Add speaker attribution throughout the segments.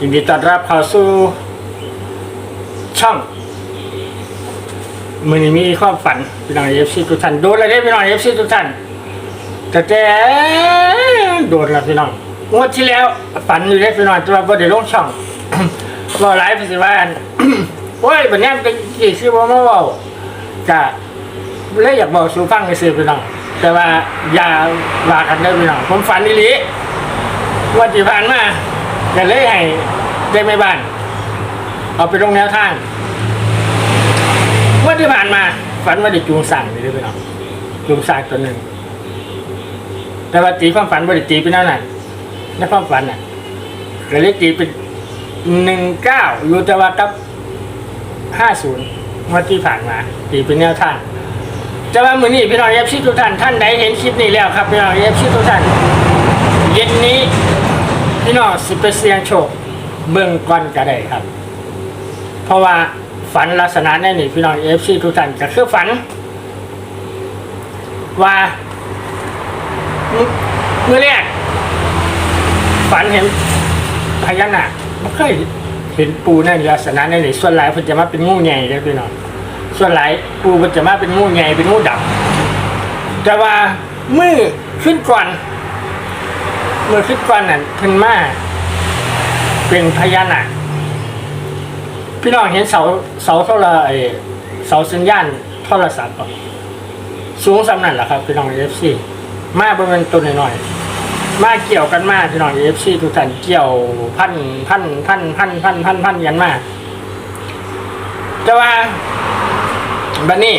Speaker 1: ยินดีต้อนรับเข้าสู่ช่องมือนี้มีความฝันพี่น้องเอฟซีทุกท่านโดนอะไรได้พี่น้องเอฟซีทุกท่านแต่แต่โดนแล้วพี่น้องงวดที่แล้วฝันอยู่ได้พี่น้องแตัวาบ่ได้ลงช่องว่าหลายภาษาบ้านโอ้ยบัดนี้เป็นกี่ชื่อว่ามาเว้ากะเลยอยากบอกสู่ฟังซื่อพี่น้องแต่ว่าอย่าว่ากันเด้พี่น้องผมฝันอีหลีวันที่ผ่านมา จะเลยให้ได้ไม่บ้าน เอาไปลงแนวทางวันที่ผ่านมา ฝันว่าได้จูงสั่งนี่ด้วยพี่น้องจูงสั่งตัวหนึ่งแต่ว่าตีความฝันว่าได้ตีเป็นนั่นน่ะในความฝันน่ะก็เลยตีเป็นหนึ่งเก้าอยู่แต่ว่ากับห้าศูนย์วันที่ผ่านมา ตีเป็นแนวทางแต่ว่ามือนี้พี่น้องเอฟซีทุกท่านท่านใดเห็นคลิปนี้แล้วครับพี่น้องเอฟซีทุกท่านเย็นนี้ พี่น้องสิไปเสี่ยงโชค เบื้องก่อนก็ได้ครับ เพราะว่าฝันลักษณะนี้นี่พี่น้องเอฟซีทุกท่านก็คือฝัน ว่าเมื่อแรกฝันเห็นพญานาคไม่เคยเห็นปูในลักษณะนี้นี่ส่วนหลายเพิ่นจะมาเป็นงูใหญ่เลยพี่น้องส่วนหลายปูเพิ่นจะมาเป็นงูใหญ่เป็นงูดำแต่ว่ามือขึ้นก่อน มื่อคลิปก่อนนั้นเพิ่นมาเป็นพญานาคพี่น้องเห็นเสาเสาโทรไอเสาสัญญาณโทรศัพท์บ่สูงสำนั่นแหละครับพี่น้องเอฟซีมาบริเวณตัวหน้อยๆมาเกี่ยวกันมาพี่น้องเอฟซีทุกท่านเกี่ยวพันพันพันพันพันพันพันยันมาแต่ว่าบัดนี้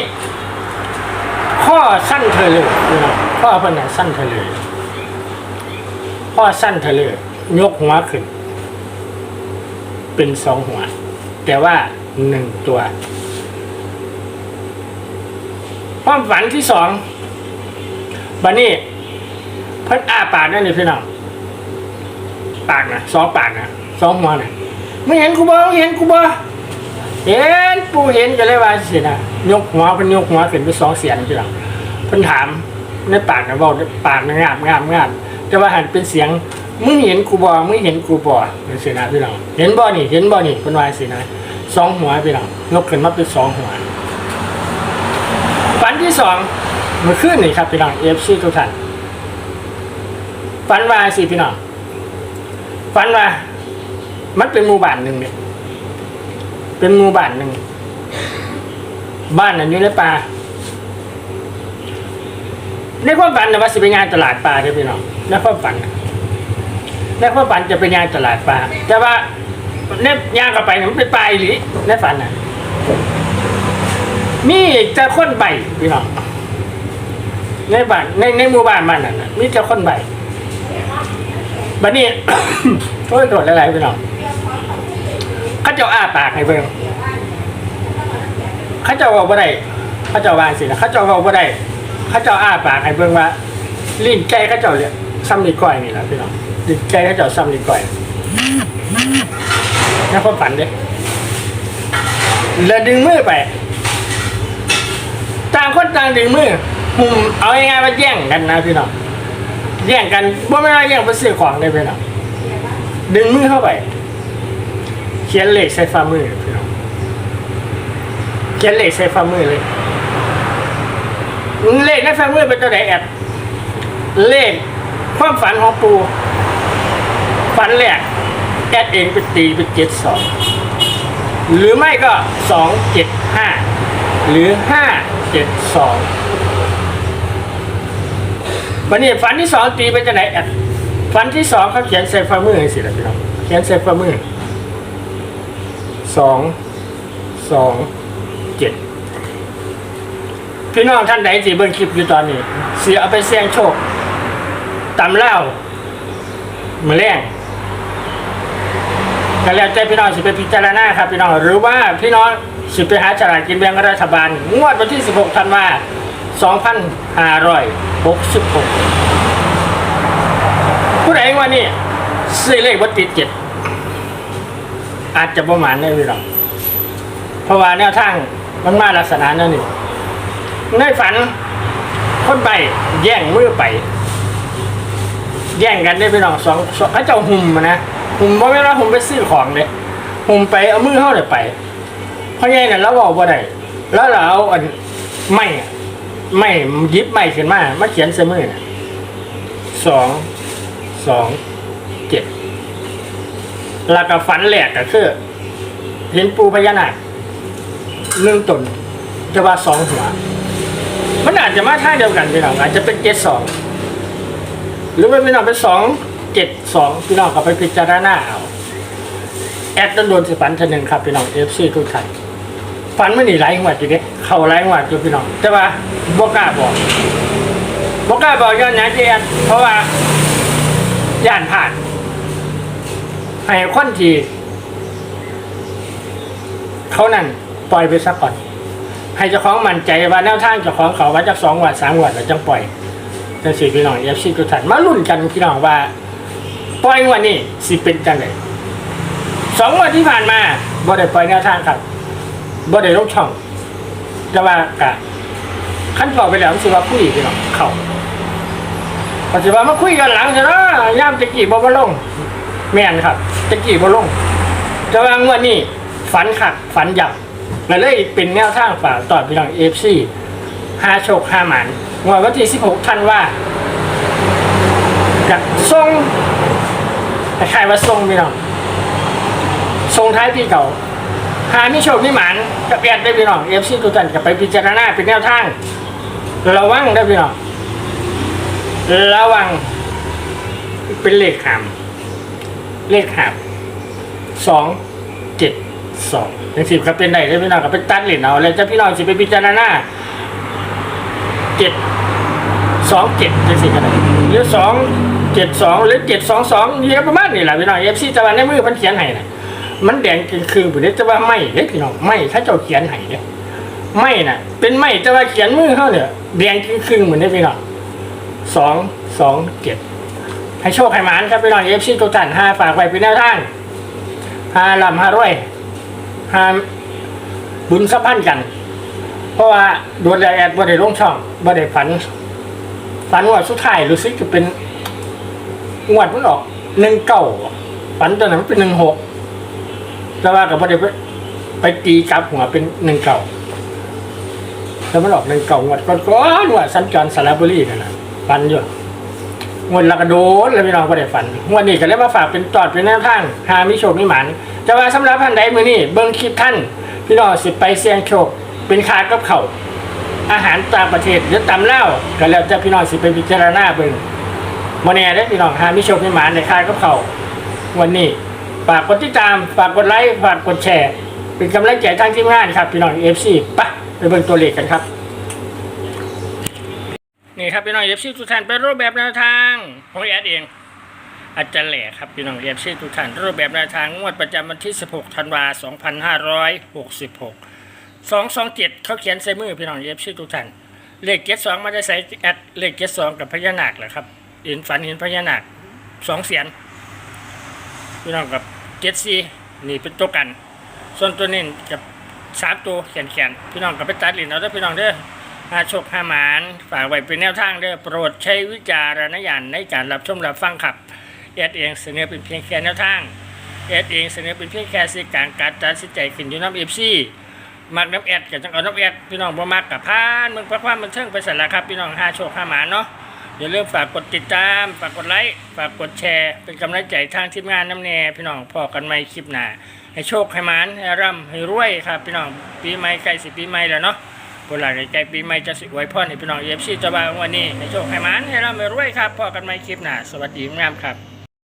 Speaker 1: ข้อสั้นเธอเลยพี่น้องข้อเพิ่นน่ะสั้นเธอเลย พ่อสั้นเธอเลยยกหัวขึ้น เป็นสองหัว แต่ว่าหนึ่งตัว ความฝันที่สองบันนี้เพิ่นอาปากนั่นนี่พี่น้องปากนะสองปากนะสองหัวนะไม่เห็นกูบ่ไม่เห็นกูบ่เห็นปูเห็นก็เลยว่าสินะยกหัวเพิ่นยกหัวขึ้นไปสองเสียงพี่น้องเพิ่นถามในปากนะบอกปากนะงามงามงาม แต่ว่าหันเป็นเสียงมึงเห็นกูบอมึงเห็นกูบอเป็นสินะพี่น้องเห็นบ่นี่เห็นบ่นี่เป็นวายสินะสองหัวพี่น้องยกขึ้นมาเป็นสองหัวฝันที่สองมื่อคืนนี่ครับพี่น้องเอฟซีทุกท่านฝันว่าสิพี่น้องฝันว่า มันเป็นหมู่บ้านหนึ่งเนี่ยเป็นหมู่บ้านหนึ่งบ้านนั้นอยู่ในป่าในความฝันนะว่าสิไปงานตลาดปลาเด้อพี่น้อง ในความฝันน่ะในความฝันจะไปงานตลาดปลาแต่ว่าในย่างเข้าไปเนี่ยมันเป็นปลาอีหรือในฝันน่ะ มีจะค้นใบพี่น้องในบ้านในในหมู่บ้านมันน่ะ มีจะค้นใบบัดนี้โทษตรวจอะไรพี่น้องเขาเจ้าอ้าปากให้เบิ่งเขาเจ้าบอกว่าได้เขาเจ้าวางสินะเขาเจ้าบอกว่าได้เขาเจ้าอ้าปากให้เบิ่งว่าลิ้นไก่เขาเจ้าเนี่ย ซ้ำลิ้นก้อยนี่แหละพี่น้องลิ้นไก่เขาเจ้าซ้ำลิ้นก้อยนี่ความฝันเด้แล้วดึงมือไป ต่างคนต่างดึงมือหุ่มเอาง่ายๆว่าแย่งกันนะพี่น้องแย่งกันว่าไม่ได้แย่งไปซื้อของเลยพี่น้องดึงมือเข้าไป เขียนเลขใส่ฝ่ามือพี่น้องเขียนเลขใส่ฝ่ามือเลยเลขในฝ่ามือเป็นตัวไหนแอดเลข ความฝันของปูฝันแรกแอดเองไปตีเป็นเจ็ดสองหรือไม่ก็สองเจ็ดห้าหรือห้าเจ็ดสองวันนี้ฝันที่สองตีเป็นตัวไหนแอดฝันที่สองเขาเขียนใส่ฝ่ามือสิละพี่น้องเขียนใส่ฝ่ามือสองสองเจ็ดพี่น้องท่านใดที่เบิ่งคลิปอยู่ตอนนี้เสียเอาไปเสี่ยงโชค ตำเล่ามือแรงก็แล้วแต่พี่น้องสิไปพิจารณาครับพี่น้องหรือว่าพี่น้องสิไปหาฉลากกินแบ่งรัฐบาล งวดวันที่ 16ธันวา2566ผู้ใดว่านี่ซื้อเลขวัติดเจ็ดอาจจะประมาณนี้พี่น้องเพราะว่าแนวทางมันมาลักษณะนั้นนี่ในฝันคนไปแย่งมือไป แย่งกันได้ไปน้องสองสองเขาเจ้าหุ่มอะนะผมบ่แม่นว่าผมไปซื้อของเลยผมไปเอามือเข้าเลยไปเพราะไงเนี่ยเราบอกว่าไดแล้วเราเอาอันไม่อะไม่ยิบไม่ขึ้นมามาเขียนเสมือน่ะสองสองเจ็ดแล้วก็ฝันแหลกก็คือเห็นปูพญานาคหนึ่งตนจะว่าสองหัว มันอาจจะมาท่าเดียวกันพี่น้องอาจจะเป็นเจ็ดสอง หรือว่าพี่น้องเป็นสองเจ็ดสองพี่น้องก็ไปพิจารณาเอาแอดต้นโดนสิฝันทีหนึ่งครับพี่น้องเอฟซีทุกท่านฝันไม่หนีไร้หัวดอยู่เด้เขาไร้หัวดอยู่พี่น้องแต่ว่าบ่กล้าบอกบ่กล้าบอกย้อนหยังเจแอดเพราะว่าย่านผ่านให้คนทีเขานั่นปล่อยไปสักก่อน ให้เจ้าของมั่นใจว่าแนวทางเจ้าของเขาว่าจากสองวัดสามวัดแล้วจังปล่อย จังสี่พี่น้องเอฟซีทุกท่านมาลุ้นกันพี่น้องว่าปล่อยวันนี้สิเป็นจังไดสองวันที่ผ่านมาบ่ได้ปล่อยแนวทางครับบ่ได้ลงช่องแต่ว่ากะขั้นต่อไปแล้วสิว่าคุยพี่น้องเข้าปัจจุบันมาคุยกันหลังจะนะย่ามตะกี้บ่บ่ลง แม่นครับตะกี้บ่ลงแต่ว่างวดนี้ฝันขัดฝันหยับแล้วเลยเป็นแนวทางฝากต่อพี่น้องเอฟซี ห้าโชคห้าหมันงวดวันที่สิบหกท่านว่าจะทรงคล้ายๆว่าทรงพี่น้องทรงท้ายปีเก่าหามิโชคมิหมันกับแอดได้พี่น้องเอฟซีตัวตันกับไปพิจารณาเป็นแนวทางระวังได้พี่น้องระวังเป็นเลขหามเลขหับสองเจ็ดสองยังสิบครับเป็นไหนได้พี่น้องกับเป็นตัดเหรียญเอาแล้วจะพี่น้องสิไปพิจารณา เจ็ดสองเจ็ดจะสิกันไหนหรือสองเจ็ดสองหรือเจ็ดสองสองนี่ก็ประมาณนี้แหละพี่น้องเอฟซีจะวันในมือมันเขียนให้นะมันแดงคือๆบุเดจะว่าไม่เด้พี่น้องไม่ถ้าเจ้าเขียนให้เนี่ยไม่น่ะ เป็นไม่แต่ว่าเขียนมือเขาเนี่ยแดงคือๆเหมือนได้พี่น้องสองสองเจ็ดให้โชคให้หมานครับพี่น้องเอฟซีทุกท่านห้าฝากไว้เป็นแนวทางห้าลำห้ารวยห้าบุญสัมพันกัน เพราะว่าดวงแอดบ่ได้ลงช่อง บ่ได้ฝัน ฝันว่าสุดท้ายรู้สึกจะเป็นงวดมันออกหนึ่งเก้าฝันตอนนั้นเป็นหนึ่งหกแต่ว่ากับบ่ได้ไปไปตีกลับหัวเป็นหนึ่งเก้าแล้วมันออกหนึ่งเก้างวดก่อนๆว่าสัญจรสระบุรีนั่นนะฝันอยู่งวดละกระโดดเลยพี่น้องก็ได้ฝันงวดนี้ก็เลยมาฝากเป็นตอดเป็นแนวทางหามิโชคมิหมันแต่ว่าสำหรับท่านใดมือนี้เบิ้งคลิปท่านพี่น้องสิไปเสี่ยงโชคเป็นคากับเขา อาหารตางประเทศหรือตำเล่าก็แล้วจะพี่น้องสิไปพิจารณาเบิ้งโมเน่ได้พี่น้องหามิโชคมิหมันในค่ายกับเขาววันนี้ฝากกดติดตามฝากกดไลค์ฝากกดแชร์ เป็นกำลังใจทางทีมงานครับ พี่น้องเอฟซีปะไปเบิ่งตัวเลขกันครับ นี่ครับพี่น้องเอฟซีทุกท่านเป็นรูปแบบแนวทางของแอดเอง อาจารย์แหล่ครับพี่น้องเอฟซีทุกท่านรูปแบบแนวทางงวดประจำวันที่ 16 ธันวาคม 2566 227เจ็ดเขาเขียนใส่มือพี่น้องเอฟซีทุกท่านเลขเจ็ดสองมาได้ใส่แอดเลขเจ็ดสองกับพญานาคแหละครับเห็นฝันเห็นพญานาคสองเสียนพี่น้องกับเจ็ดซีนี่เป็นตัวกัน ส่วนตัวนี้กับสามตัวแขนแขนพี่น้องกับไปตัดหรียญเอาเด้พี่น้องเด้อหาโชคห้าหมานฝากไว้เป็นแนวทางเด้อโปรดใช้วิจารณญาณในการรับชมรับฟังครับเอดเองเสนอเป็นเพียงแค่แนวทางเอดเองเสนอเป็นเพียงแค่สื่อกลางการตัดสินใจขึ้นอยู่น้ำเอฟซี มักน้ำแอดกับจังเอาน้ำแอดพี่น้องบ่มักกับพานมึงพระความมันเทิงไปสั่นละครับ พี่น้องหาโชคหาหมานเนาะอย่าลืมฝากกดติดตาม ฝากกดไลค์ฝากกดแชร์ เป็นกำลังใจทางทีมงานน้ำแน่พี่น้องพอกันใหม่คลิปหน้าให้โชคให้หมานให้ร่ำให้รวยครับ พี่น้องปีใหม่ใกล้สิปีใหม่แล้วเนาะคนหลายใจปีใหม่จะสิไว้พ่อให้พี่น้องเอฟซีจะบางวันนี้ให้โชคให้หมานให้ร่ำให้รวยครับพอกันใหม่คลิปหน้าสวัสดีงามครับ